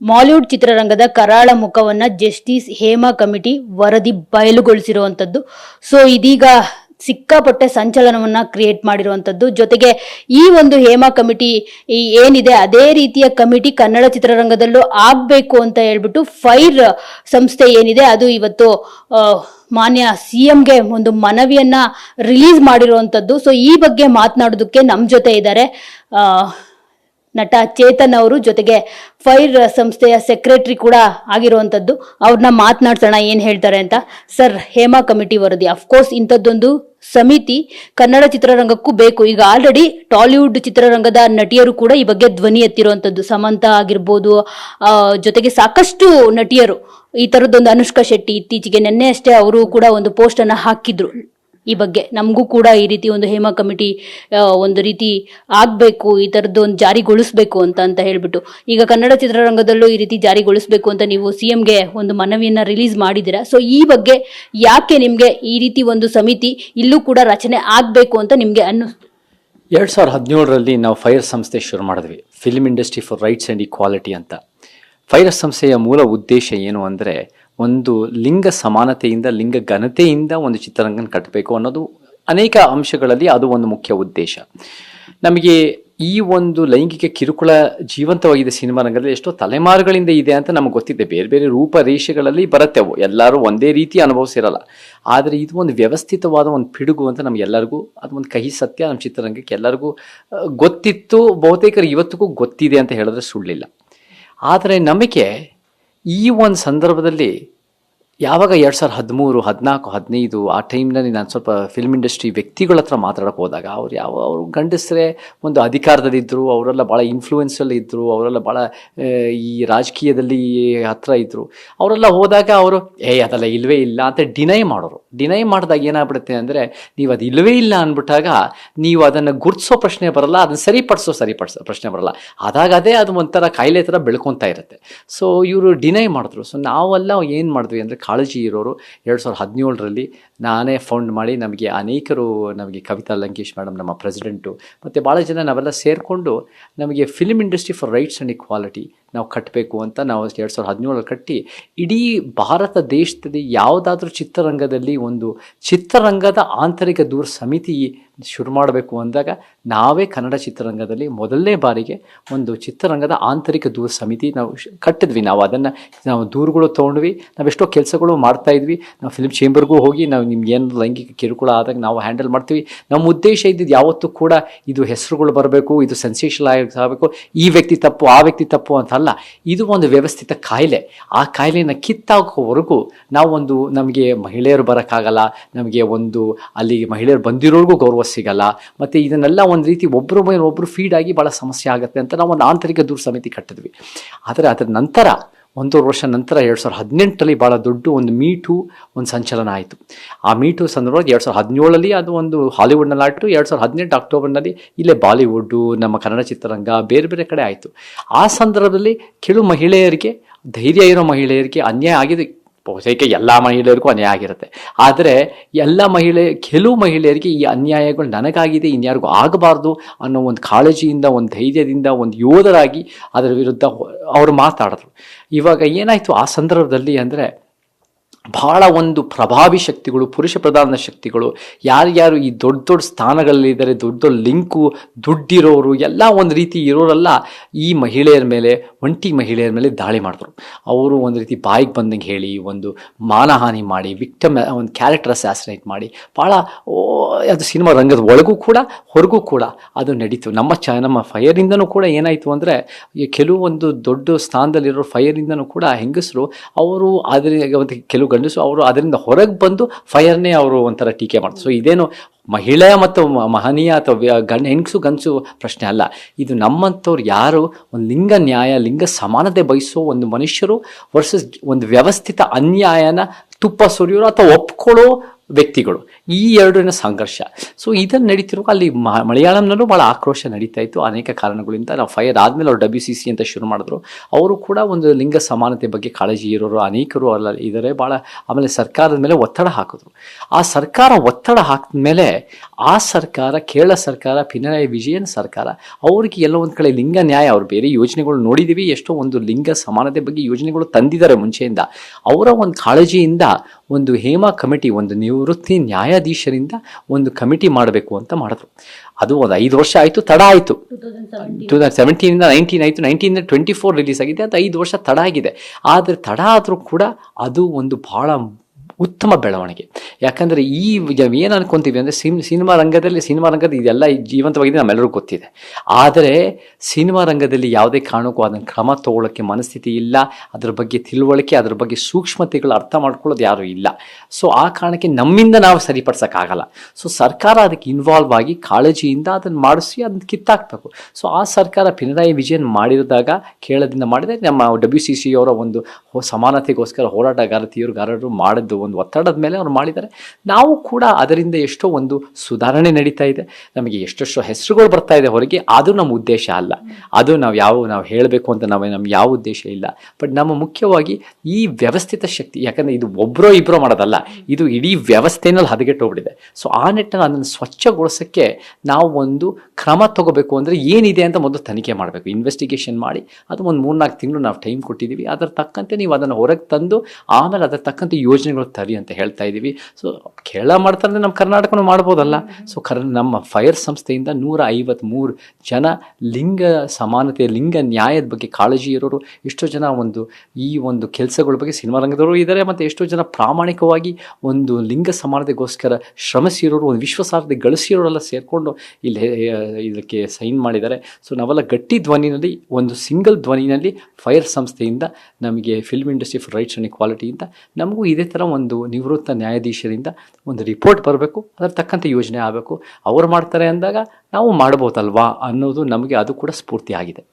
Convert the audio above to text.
Mollywood ಚಿತ್ರರಂಗದ ಕರಾಳ ಮುಖವನ್ನ justice Hema committee ವರದಿ ಬಯಲುಗೊಳಿಸಿರುವಂಥದ್ದು. ಸೊ ಇದೀಗ ಸಿಕ್ಕಾಪಟ್ಟೆ ಸಂಚಲನವನ್ನ ಕ್ರಿಯೇಟ್ ಮಾಡಿರುವಂತದ್ದು ಜೊತೆಗೆ ಈ ಒಂದು ಹೇಮಾ ಕಮಿಟಿ ಏನಿದೆ, ಅದೇ ರೀತಿಯ ಕಮಿಟಿ ಕನ್ನಡ ಚಿತ್ರರಂಗದಲ್ಲೂ ಆಗ್ಬೇಕು ಅಂತ ಹೇಳ್ಬಿಟ್ಟು ಫೈರ್ ಸಂಸ್ಥೆ ಏನಿದೆ, ಅದು ಇವತ್ತು ಮಾನ್ಯ ಸಿ ಎಂಗೆ ಒಂದು ಮನವಿಯನ್ನ ರಿಲೀಸ್ ಮಾಡಿರುವಂತದ್ದು ಸೊ ಈ ಬಗ್ಗೆ ಮಾತನಾಡೋದಕ್ಕೆ ನಮ್ಮ ಜೊತೆ ಇದ್ದಾರೆ. ನಟ ಚೇತನ್ ಅವರು ಜೊತೆಗೆ ಫೈರ್ ಸಂಸ್ಥೆಯ ಸೆಕ್ರೆಟರಿ ಕೂಡ ಆಗಿರುವಂತದ್ದು. ಅವ್ರನ್ನ ಮಾತನಾಡ್ಸೋಣ ಏನ್ ಹೇಳ್ತಾರೆ ಅಂತ. ಸರ್, ಹೇಮಾ ಕಮಿಟಿ ವರದಿ. ಅಫ್ಕೋರ್ಸ್ ಇಂಥದ್ದೊಂದು ಸಮಿತಿ ಕನ್ನಡ ಚಿತ್ರರಂಗಕ್ಕೂ ಬೇಕು. ಈಗ ಆಲ್ರೆಡಿ ಟಾಲಿವುಡ್ ಚಿತ್ರರಂಗದ ನಟಿಯರು ಕೂಡ ಈ ಬಗ್ಗೆ ಧ್ವನಿ ಎತ್ತಿರುವಂಥದ್ದು ಸಮಂತ ಆಗಿರ್ಬೋದು ಜೊತೆಗೆ ಸಾಕಷ್ಟು ನಟಿಯರು. ಈ ತರದೊಂದು ಅನುಷ್ಕಾ ಶೆಟ್ಟಿ ಇತ್ತೀಚೆಗೆ ನಿನ್ನೆ ಅಷ್ಟೇ ಅವರು ಕೂಡ ಒಂದು ಪೋಸ್ಟ್ ಅನ್ನ ಹಾಕಿದ್ರು. ಈ ಬಗ್ಗೆ. ನಮಗೂ ಕೂಡ ಈ ರೀತಿ ಒಂದು ಹೇಮಾ ಕಮಿಟಿ ಒಂದು ರೀತಿ ಆಗಬೇಕು, ಈ ಥರದ್ದು ಒಂದು ಜಾರಿಗೊಳಿಸಬೇಕು ಅಂತ ಅಂತ ಹೇಳಿಬಿಟ್ಟು. ಈಗ ಕನ್ನಡ ಚಿತ್ರರಂಗದಲ್ಲೂ ಈ ರೀತಿ ಜಾರಿಗೊಳಿಸಬೇಕು ಅಂತ ನೀವು ಸಿ ಎಮ್ಗೆ ಒಂದು ಮನವಿಯನ್ನು ರಿಲೀಸ್ ಮಾಡಿದ್ದೀರಾ? ಸೊ ಈ ಬಗ್ಗೆ ಯಾಕೆ ನಿಮಗೆ ಈ ರೀತಿ ಒಂದು ಸಮಿತಿ ಇಲ್ಲೂ ಕೂಡ ರಚನೆ ಆಗಬೇಕು ಅಂತ ನಿಮಗೆ ಅನ್ನಿಸ್ತು ಎರಡು ಸಾವಿರದ ಹದಿನೇಳರಲ್ಲಿ ನಾವು ಫೈರ್ ಸಂಸ್ಥೆ ಶುರು ಮಾಡಿದ್ವಿ. Film industry for rights and equality ಅಂತ. ಫೈರ್ ಸಂಸ್ಥೆಯ ಮೂಲ ಉದ್ದೇಶ ಏನು ಅಂದರೆ ಒಂದು ಲಿಂಗ ಸಮಾನತೆಯಿಂದ, ಲಿಂಗ ಘನತೆಯಿಂದ ಒಂದು ಚಿತ್ರರಂಗನ ಕಟ್ಟಬೇಕು ಅನ್ನೋದು ಅನೇಕ ಅಂಶಗಳಲ್ಲಿ ಅದು ಒಂದು ಮುಖ್ಯ ಉದ್ದೇಶ. ನಮಗೆ ಈ ಒಂದು ಲೈಂಗಿಕ ಕಿರುಕುಳ ಜೀವಂತವಾಗಿದೆ ಸಿನಿಮಾ ರಂಗದಲ್ಲಿ ಎಷ್ಟೋ ತಲೆಮಾರುಗಳಿಂದ ಇದೆ ಅಂತ ನಮಗೆ ಗೊತ್ತಿದೆ. ಬೇರೆ ಬೇರೆ ರೂಪರೇಷೆಗಳಲ್ಲಿ ಬರುತ್ತೆ ಅವು. ಎಲ್ಲರೂ ಒಂದೇ ರೀತಿ ಅನುಭವಿಸಿರಲ್ಲ. ಆದರೆ ಇದು ಒಂದು ವ್ಯವಸ್ಥಿತವಾದ ಒಂದು ಪಿಡುಗು ಅಂತ ನಮಗೆಲ್ಲರಿಗೂ ಅದು ಒಂದು ಕಹಿ ಸತ್ಯ ನಮ್ಮ ಚಿತ್ರರಂಗಕ್ಕೆ ಎಲ್ಲರಿಗೂ ಗೊತ್ತಿತ್ತು. ಬಹುತೇಕರು ಇವತ್ತಿಗೂ ಗೊತ್ತಿದೆ ಅಂತ ಹೇಳಿದ್ರೆ ಸುಳ್ಳಿಲ್ಲ. ಆದರೆ ನಮಗೆ ಈ ಒಂದು ಸಂದರ್ಭದಲ್ಲಿ ಯಾವಾಗ ಎರಡು ಸಾವಿರದ ಹದಿಮೂರು, ಹದಿನಾಲ್ಕು, ಹದಿನೈದು ಆ ಟೈಮ್ನಲ್ಲಿ ನಾನು ಸ್ವಲ್ಪ ಫಿಲ್ಮ್ ಇಂಡಸ್ಟ್ರಿ ವ್ಯಕ್ತಿಗಳ ಹತ್ರ ಮಾತಾಡೋಕ್ಕೆ ಹೋದಾಗ ಅವ್ರು ಯಾವ, ಅವರು ಗಂಡಸರೇ ಒಂದು ಅಧಿಕಾರದಲ್ಲಿದ್ದರು ಅವರೆಲ್ಲ ಭಾಳ ಇನ್ಫ್ಲೂಯೆನ್ಸಲ್ಲಿ ಇದ್ದರು ಅವರೆಲ್ಲ ಭಾಳ ಈ ರಾಜಕೀಯದಲ್ಲಿ ಹತ್ರ ಇದ್ದರು ಅವರೆಲ್ಲ ಹೋದಾಗ ಅವರು, ಏ, ಅದೆಲ್ಲ ಇಲ್ಲವೇ ಇಲ್ಲ ಅಂತ ಡಿನೈ ಮಾಡೋರು. ಡಿನೈ ಮಾಡಿದಾಗ ಏನಾಗ್ಬಿಡುತ್ತೆ ಅಂದರೆ, ನೀವು ಅದು ಇಲ್ಲವೇ ಇಲ್ಲ ಅಂದ್ಬಿಟ್ಟಾಗ ನೀವು ಅದನ್ನು ಗುರ್ತಿಸೋ ಪ್ರಶ್ನೆ ಬರಲ್ಲ, ಅದನ್ನು ಸರಿಪಡಿಸೋ ಸರಿಪಡಿಸೋ ಪ್ರಶ್ನೆ ಬರಲ್ಲ. ಅದಾಗ ಅದೇ ಅದು ಒಂಥರ ಕಾಯಿಲೆ ಥರ ಬೆಳ್ಕೊತಾ ಇರುತ್ತೆ. ಸೊ ಇವರು ಡಿನೈ ಮಾಡಿದ್ರು. ಸೊ ನಾವೆಲ್ಲ ಏನು ಮಾಡಿದ್ವಿ ಅಂದರೆ ಕಾಳಜಿ ಇರೋರು ಎರಡು ಸಾವಿರದ ಹದಿನೇಳರಲ್ಲಿ ನಾನೇ ಫೌಂಡ್ ಮಾಡಿ ನಮಗೆ ಅನೇಕರು ನಮಗೆ ಕವಿತಾ ಲಂಕೇಶ್ ಮೇಡಮ್ ನಮ್ಮ ಪ್ರೆಸಿಡೆಂಟು, ಮತ್ತು ಭಾಳ ಜನ ನಾವೆಲ್ಲ ಸೇರಿಕೊಂಡು ನಮಗೆ film industry for rights and equality ನಾವು ಕಟ್ಟಬೇಕು ಅಂತ ನಾವು ಎರಡು ಸಾವಿರದ ಹದಿನೇಳರಲ್ಲಿ ಕಟ್ಟಿ ಇಡೀ ಭಾರತ ದೇಶದಲ್ಲಿ ಯಾವುದಾದ್ರೂ ಚಿತ್ರರಂಗದಲ್ಲಿ ಒಂದು ಚಿತ್ರರಂಗದ ಆಂತರಿಕ ದೂರ ಸಮಿತಿ ಶುರು ಮಾಡಬೇಕು ಅಂದಾಗ ನಾವೇ ಕನ್ನಡ ಚಿತ್ರರಂಗದಲ್ಲಿ ಮೊದಲನೇ ಬಾರಿಗೆ ಒಂದು ಚಿತ್ರರಂಗದ ಆಂತರಿಕ ದೂರ ಸಮಿತಿ ನಾವು ಕಟ್ಟಿದ್ವಿ. ನಾವು ಅದನ್ನು ನಾವು ದೂರುಗಳು ತೊಗೊಂಡ್ವಿ. ನಾವೆಷ್ಟೋ ಕೆಲಸಗಳು ಮಾಡ್ತಾಯಿದ್ವಿ ನಾವು ಫಿಲ್ಮ್ ಚೇಂಬರ್ಗೂ ಹೋಗಿ ನಾವು ನಿಮ್ಗೆ ಏನು ಲೈಂಗಿಕ ಕಿರುಕುಳ ಆದಾಗ ನಾವು ಹ್ಯಾಂಡಲ್ ಮಾಡ್ತೀವಿ. ನಮ್ಮ ಉದ್ದೇಶ ಇದ್ದಿದ್ದು ಯಾವತ್ತೂ ಕೂಡ ಇದು ಹೆಸರುಗಳು ಬರಬೇಕು, ಇದು ಸೆನ್ಸೇಷನ್ ಆಗಬೇಕು. ಈ ವ್ಯಕ್ತಿ ತಪ್ಪು, ಆ ವ್ಯಕ್ತಿ ತಪ್ಪು ಅಂತಲ್ಲ ಇದು ಒಂದು ವ್ಯವಸ್ಥಿತ ಕಾಯಿಲೆ. ಆ ಕಾಯಿಲೆಯನ್ನು ಕಿತ್ತಾಕೋವರೆಗೂ ಒಂದು ನಮಗೆ ಮಹಿಳೆಯರು ಬರೋಕ್ಕಾಗಲ್ಲ, ನಮಗೆ ಒಂದು ಅಲ್ಲಿ ಮಹಿಳೆಯರು ಬಂದಿರೋರಿಗೂ ಗೌರವ ಸಿಗಲ್ಲ, ಮತ್ತು ಇದನ್ನೆಲ್ಲ ಒಂದು ರೀತಿ ಒಬ್ಬರು ಮೇಲೆ ಒಬ್ಬರು ಆಗಿ ಭಾಳ ಸಮಸ್ಯೆ ಆಗುತ್ತೆ ಅಂತ ನಾವು ಒಂದು ಆಂತರಿಕ ದೂರ ಸಮಿತಿ ಕಟ್ಟಿದ್ವಿ. ಆದರೆ ಅದರ ನಂತರ ಒಂದೂವರೆ ವರ್ಷ ನಂತರ ಎರಡು ಸಾವಿರದ ಹದಿನೆಂಟರಲ್ಲಿ ಭಾಳ ದೊಡ್ಡ ಒಂದು ಮೀಟು ಒಂದು ಸಂಚಲನ ಆಯಿತು. ಆ ಮೀಟು ಸಂದರ್ಭದಲ್ಲಿ ಎರಡು ಸಾವಿರದ ಹದಿನೇಳರಲ್ಲಿ ಅದು ಒಂದು ಹಾಲಿವುಡ್ನಲ್ಲಿ ಆಯಿತು ಎರಡು ಸಾವಿರದ ಹದಿನೆಂಟು ಅಕ್ಟೋಬರ್ನಲ್ಲಿ ಇಲ್ಲೇ ಬಾಲಿವುಡ್ಡು, ನಮ್ಮ ಕನ್ನಡ ಚಿತ್ರರಂಗ ಬೇರೆ ಬೇರೆ ಕಡೆ ಆಯಿತು. ಆ ಸಂದರ್ಭದಲ್ಲಿ ಕೆಲವು ಮಹಿಳೆಯರಿಗೆ, ಧೈರ್ಯ ಇರೋ ಮಹಿಳೆಯರಿಗೆ ಅನ್ಯಾಯ ಆಗಿದೆ. ಬಹುತೇಕ ಎಲ್ಲ ಮಹಿಳೆಯರಿಗೂ ಅನ್ಯಾಯ ಆಗಿರುತ್ತೆ. ಆದರೆ ಎಲ್ಲ ಮಹಿಳೆ, ಕೆಲವು ಮಹಿಳೆಯರಿಗೆ ಈ ಅನ್ಯಾಯಗಳು ನನಗಾಗಿದೆ, ಇನ್ಯಾರಿಗೂ ಆಗಬಾರ್ದು ಅನ್ನೋ ಒಂದು ಕಾಳಜಿಯಿಂದ, ಒಂದು ಧೈರ್ಯದಿಂದ, ಒಂದು ಯೋಧರಾಗಿ ಅದರ ವಿರುದ್ಧ ಅವರು ಮಾತಾಡಿದ್ರು. ಇವಾಗ ಏನಾಯಿತು ಆ ಸಂದರ್ಭದಲ್ಲಿ ಅಂದರೆ ಬಹಳ ಒಂದು ಪ್ರಭಾವಿ ಶಕ್ತಿಗಳು, ಪುರುಷ ಪ್ರಧಾನ ಶಕ್ತಿಗಳು, ಯಾರ್ಯಾರು ಈ ದೊಡ್ಡ ದೊಡ್ಡ ಸ್ಥಾನಗಳಲ್ಲಿದ್ದಾರೆ, ದೊಡ್ಡ ದೊಡ್ಡ ಲಿಂಕು, ದುಡ್ಡಿರೋರು, ಎಲ್ಲ ಒಂದು ರೀತಿ ಇರೋರೆಲ್ಲ ಈ ಮಹಿಳೆಯರ ಮೇಲೆ, ಒಂಟಿ ಮಹಿಳೆಯರ ಮೇಲೆ ದಾಳಿ ಮಾಡಿದ್ರು. ಅವರು ಒಂದು ರೀತಿ ಬಾಯಿಗೆ ಬಂದಂಗೆ ಹೇಳಿ, ಒಂದು ಮಾನಹಾನಿ ಮಾಡಿ, ವಿಕ್ಟಮ್, ಒಂದು ಕ್ಯಾರೆಕ್ಟರ್ ಅಸ್ಯಾಸಿನೇಟ್ ಮಾಡಿ ಭಾಳ ಅದು ಸಿನಿಮಾ ರಂಗದ ಒಳಗೂ ಕೂಡ, ಹೊರಗೂ ಕೂಡ ಅದು ನಡೀತು. ನಮ್ಮ ಚ, ನಮ್ಮ ಫೈಯರಿಂದನೂ ಕೂಡ ಏನಾಯಿತು ಅಂದರೆ ಕೆಲವೊಂದು ದೊಡ್ಡ ಸ್ಥಾನದಲ್ಲಿರೋ ಫೈಯರಿಂದನೂ ಕೂಡ ಹೆಂಗಸರು, ಅವರು ಆದರೆ ಕೆಲವು ಗಂಡಸರು ಅವರು ಅದರಿಂದ ಹೊರಗೆ ಬಂದು ಫೈರ್ನೇ ಅವರು ಒಂಥರ ಟೀಕೆ ಮಾಡ್ತಾರೆ. ಸೊ ಇದೇನು ಮಹಿಳೆಯ ಮತ್ತು ಮಹನೀಯ ಅಥವಾ ಗಂಡ, ಹೆಂಗಸು ಗಂಡಸು ಪ್ರಶ್ನೆ ಅಲ್ಲ. ಇದು ನಮ್ಮಂಥವ್ರು ಯಾರು ಒಂದು ಲಿಂಗ ನ್ಯಾಯ, ಲಿಂಗ ಸಮಾನತೆ ಬಯಸೋ ಒಂದು ಮನುಷ್ಯರು ವರ್ಸಸ್ ಒಂದು ವ್ಯವಸ್ಥಿತ ಅನ್ಯಾಯನ ತುಪ್ಪ ಸುರಿಯೋರು ಅಥವಾ ಒಪ್ಕೊಳ್ಳೋ ವ್ಯಕ್ತಿಗಳು. ಈ ಎರಡರಿನ ಸಂಘರ್ಷ. ಸೊ ಇದನ್ನು ನಡೀತಿರುವಾಗ ಅಲ್ಲಿ ಮಲಯಾಳಂನಲ್ಲೂ ಭಾಳ ಆಕ್ರೋಶ ನಡೀತಾ ಇತ್ತು. ಅನೇಕ ಕಾರಣಗಳಿಂದ ನಾವು ಫೈರ್ ಆದಮೇಲೆ ಅವ್ರು ಡಬ್ಲ್ಯೂ ಸಿ ಸಿ ಅಂತ ಶುರು ಮಾಡಿದ್ರು. ಅವರು ಕೂಡ ಒಂದು ಲಿಂಗ ಸಮಾನತೆ ಬಗ್ಗೆ ಕಾಳಜಿ ಇರೋರು, ಅನೇಕರು ಅಲ್ಲ ಇದ್ದಾರೆ ಭಾಳ ಆಮೇಲೆ ಸರ್ಕಾರದ ಮೇಲೆ ಒತ್ತಡ ಹಾಕಿದ್ರು. ಆ ಸರ್ಕಾರ ಒತ್ತಡ ಹಾಕಿದ ಮೇಲೆ ಆ ಸರ್ಕಾರ, ಕೇರಳ ಸರ್ಕಾರ ಪಿನರಾಯಿ ವಿಜಯನ್ ಸರ್ಕಾರ, ಅವ್ರಿಗೆ ಎಲ್ಲ ಒಂದು ಕಡೆ ಲಿಂಗ ನ್ಯಾಯ, ಅವ್ರು ಬೇರೆ ಯೋಜನೆಗಳು ನೋಡಿದ್ದೀವಿ ಎಷ್ಟೋ ಒಂದು ಲಿಂಗ ಸಮಾನತೆ ಬಗ್ಗೆ ಯೋಜನೆಗಳು ತಂದಿದ್ದಾರೆ ಮುಂಚೆಯಿಂದ. ಅವರ ಒಂದು ಕಾಳಜಿಯಿಂದ ಒಂದು ಹೇಮಾ ಕಮಿಟಿ ಒಂದು ನಿವೃತ್ತಿ ನ್ಯಾಯಾಧೀಶರಿಂದ ಒಂದು ಕಮಿಟಿ ಮಾಡಬೇಕು ಅಂತ ಮಾಡಿದ್ರು. ಅದು ಒಂದು ಐದು ವರ್ಷ ಆಯಿತು ತಡ ಆಯಿತು. ಟೂ ತೌಸಂಡ್ ಸೆವೆಂಟೀನಿಂದ ನೈನ್ಟೀನ್ ಆಯಿತು ನೈನ್ಟೀನಿಂದ ಟ್ವೆಂಟಿ ಫೋರ್ ರಿಲೀಸ್ ಆಗಿದೆ ಅದು ಐದು ವರ್ಷ ತಡ ಆಗಿದೆ. ಆದರೆ ತಡ ಆದರೂ ಕೂಡ ಅದು ಒಂದು ಭಾಳ ಉತ್ತಮ ಬೆಳವಣಿಗೆ. ಯಾಕಂದರೆ ಈ ಏನು ಅನ್ಕೊಂತೀವಿ ಅಂದರೆ ಸಿನ್, ಸಿನಿಮಾ ರಂಗದಲ್ಲಿ, ಸಿನಿಮಾ ರಂಗದ ಇದೆಲ್ಲ ಜೀವಂತವಾಗಿದೆ ನಮ್ಮೆಲ್ಲರಿಗೂ ಗೊತ್ತಿದೆ. ಆದರೆ ಸಿನಿಮಾ ರಂಗದಲ್ಲಿ ಯಾವುದೇ ಕಾರಣಕ್ಕೂ ಅದನ್ನು ಕ್ರಮ ತಗೊಳ್ಳೋಕ್ಕೆ ಮನಸ್ಥಿತಿ ಇಲ್ಲ, ಅದರ ಬಗ್ಗೆ ತಿಳುವಳಿಕೆ, ಅದರ ಬಗ್ಗೆ ಸೂಕ್ಷ್ಮತೆಗಳು ಅರ್ಥ ಮಾಡ್ಕೊಳ್ಳೋದು ಯಾರೂ ಇಲ್ಲ. ಸೊ ಆ ಕಾರಣಕ್ಕೆ ನಮ್ಮಿಂದ ನಾವು ಸರಿಪಡಿಸೋಕ್ಕಾಗಲ್ಲ. ಸೊ ಸರ್ಕಾರ ಅದಕ್ಕೆ ಇನ್ವಾಲ್ವ್ ಆಗಿ ಕಾಳಜಿಯಿಂದ ಅದನ್ನು ಮಾಡಿಸಿ ಅದನ್ನು ಕಿತ್ತಾಕ್ಬೇಕು. ಸೊ ಆ ಸರ್ಕಾರ ಪಿನರಾಯಿ ವಿಜಯನ್ ಮಾಡಿದಾಗ ಕೇಳದಿಂದ ಮಾಡಿದರೆ ನಮ್ಮ ಡಬ್ಲ್ಯೂ ಸಿ ಸಿ ಅವರ ಒಂದು ಸಮಾನತೆಗೋಸ್ಕರ ಹೋರಾಟಗಾರ, ತೀವ್ರಗಾರರು ಮಾಡಿದ್ದು ಒಂದು ಒತ್ತಡದ ಮೇಲೆ ಅವ್ರು ಮಾಡಿದ್ದಾರೆ. ನಾವು ಕೂಡ ಅದರಿಂದ ಎಷ್ಟೋ ಒಂದು ಸುಧಾರಣೆ ನಡೀತಾ ಇದೆ. ನಮಗೆ ಎಷ್ಟೆಷ್ಟೋ ಹೆಸರುಗಳು ಬರ್ತಾ ಇದೆ ಹೊರಗೆ. ಅದು ನಮ್ಮ ಉದ್ದೇಶ ಅಲ್ಲ. ಅದು ನಾವು ಯಾವ, ನಾವು ಹೇಳಬೇಕು ಅಂತ ನಾವು ನಮ್ಮ ಯಾವ ಉದ್ದೇಶ ಇಲ್ಲ. ಬಟ್ ನಮ್ಮ ಮುಖ್ಯವಾಗಿ ಈ ವ್ಯವಸ್ಥಿತ ಶಕ್ತಿ, ಯಾಕಂದರೆ ಇದು ಒಬ್ಬರೋ ಇಬ್ಬರೋ ಮಾಡೋದಲ್ಲ. ಇದು ಇಡೀ ವ್ಯವಸ್ಥೆನಲ್ಲಿ ಹದಗೆಟ್ಟೋಗ್ಬಿಟ್ಟಿದೆ. ಸೊ ಆ ನಿಟ್ಟಿನಲ್ಲಿ ಅದನ್ನು ಸ್ವಚ್ಛಗೊಳಿಸೋಕ್ಕೆ ನಾವು ಒಂದು ಕ್ರಮ ತಗೋಬೇಕು ಅಂದರೆ ಏನಿದೆ ಅಂತ ಮೊದಲು ತನಿಖೆ ಮಾಡಬೇಕು. ಇನ್ವೆಸ್ಟಿಗೇಷನ್ ಮಾಡಿ. ಅದು ಒಂದು ಮೂರ್ನಾಲ್ಕು ತಿಂಗಳು ನಾವು ಟೈಮ್ ಕೊಟ್ಟಿದ್ದೀವಿ. ಅದರ ತಕ್ಕಂತೆ ನೀವು ಅದನ್ನು ಹೊರಗೆ ತಂದು, ಆಮೇಲೆ ಅದರ ತಕ್ಕಂತೆ ಯೋಜನೆಗಳು ತರಿ ಅಂತ ಹೇಳ್ತಾ ಇದ್ದೀವಿ ಸೊ ಕೇರಳ ಮಾಡ್ತಾರೆ ನಮ್ಮ ಕರ್ನಾಟಕನೂ ಮಾಡ್ಬೋದಲ್ಲ. ಸೊ ಕರ್, ನಮ್ಮ ಫೈರ್ ಸಂಸ್ಥೆಯಿಂದ ನೂರ ಐವತ್ತ್ಮೂರು ಜನ ಲಿಂಗ ಸಮಾನತೆ, ಲಿಂಗ ನ್ಯಾಯದ ಬಗ್ಗೆ ಕಾಳಜಿ ಇರೋರು, ಎಷ್ಟೋ ಜನ ಒಂದು ಈ ಒಂದು ಕೆಲಸಗಳ ಬಗ್ಗೆ ಸಿನಿಮಾ ರಂಗದವರು ಇದ್ದಾರೆ ಮತ್ತು ಎಷ್ಟೋ ಜನ ಪ್ರಾಮಾಣಿಕವಾಗಿ ಒಂದು ಲಿಂಗ ಸಮಾನತೆಗೋಸ್ಕರ ಶ್ರಮಿಸಿರೋರು, ಒಂದು ವಿಶ್ವಸಾರ್ಹತೆ ಗಳಿಸಿರೋರೆಲ್ಲ ಸೇರಿಕೊಂಡು ಇಲ್ಲಿ ಇದಕ್ಕೆ ಸೈನ್ ಮಾಡಿದ್ದಾರೆ. ಸೊ ನಾವೆಲ್ಲ ಗಟ್ಟಿ ಧ್ವನಿನಲ್ಲಿ, ಒಂದು ಸಿಂಗಲ್ ಧ್ವನಿನಲ್ಲಿ ಫೈರ್ ಸಂಸ್ಥೆಯಿಂದ ನಮಗೆ film industry for rights and ಇಕ್ವಾಲಿಟಿಯಿಂದ ನಮಗೂ ಇದೇ ಥರ ಒಂದು ನಿವೃತ್ತ ನ್ಯಾಯಾಧೀಶರಿಂದ ಒಂದು ರಿಪೋರ್ಟ್ ಬರಬೇಕು, ಅದರ ತಕ್ಕಂತೆ ಯೋಜನೆ ಆಗಬೇಕು. ಅವ್ರು ಮಾಡ್ತಾರೆ ಅಂದಾಗ ನಾವು ಮಾಡ್ಬೋದಲ್ವಾ ಅನ್ನೋದು ನಮಗೆ ಅದು ಕೂಡ ಸ್ಫೂರ್ತಿ ಆಗಿದೆ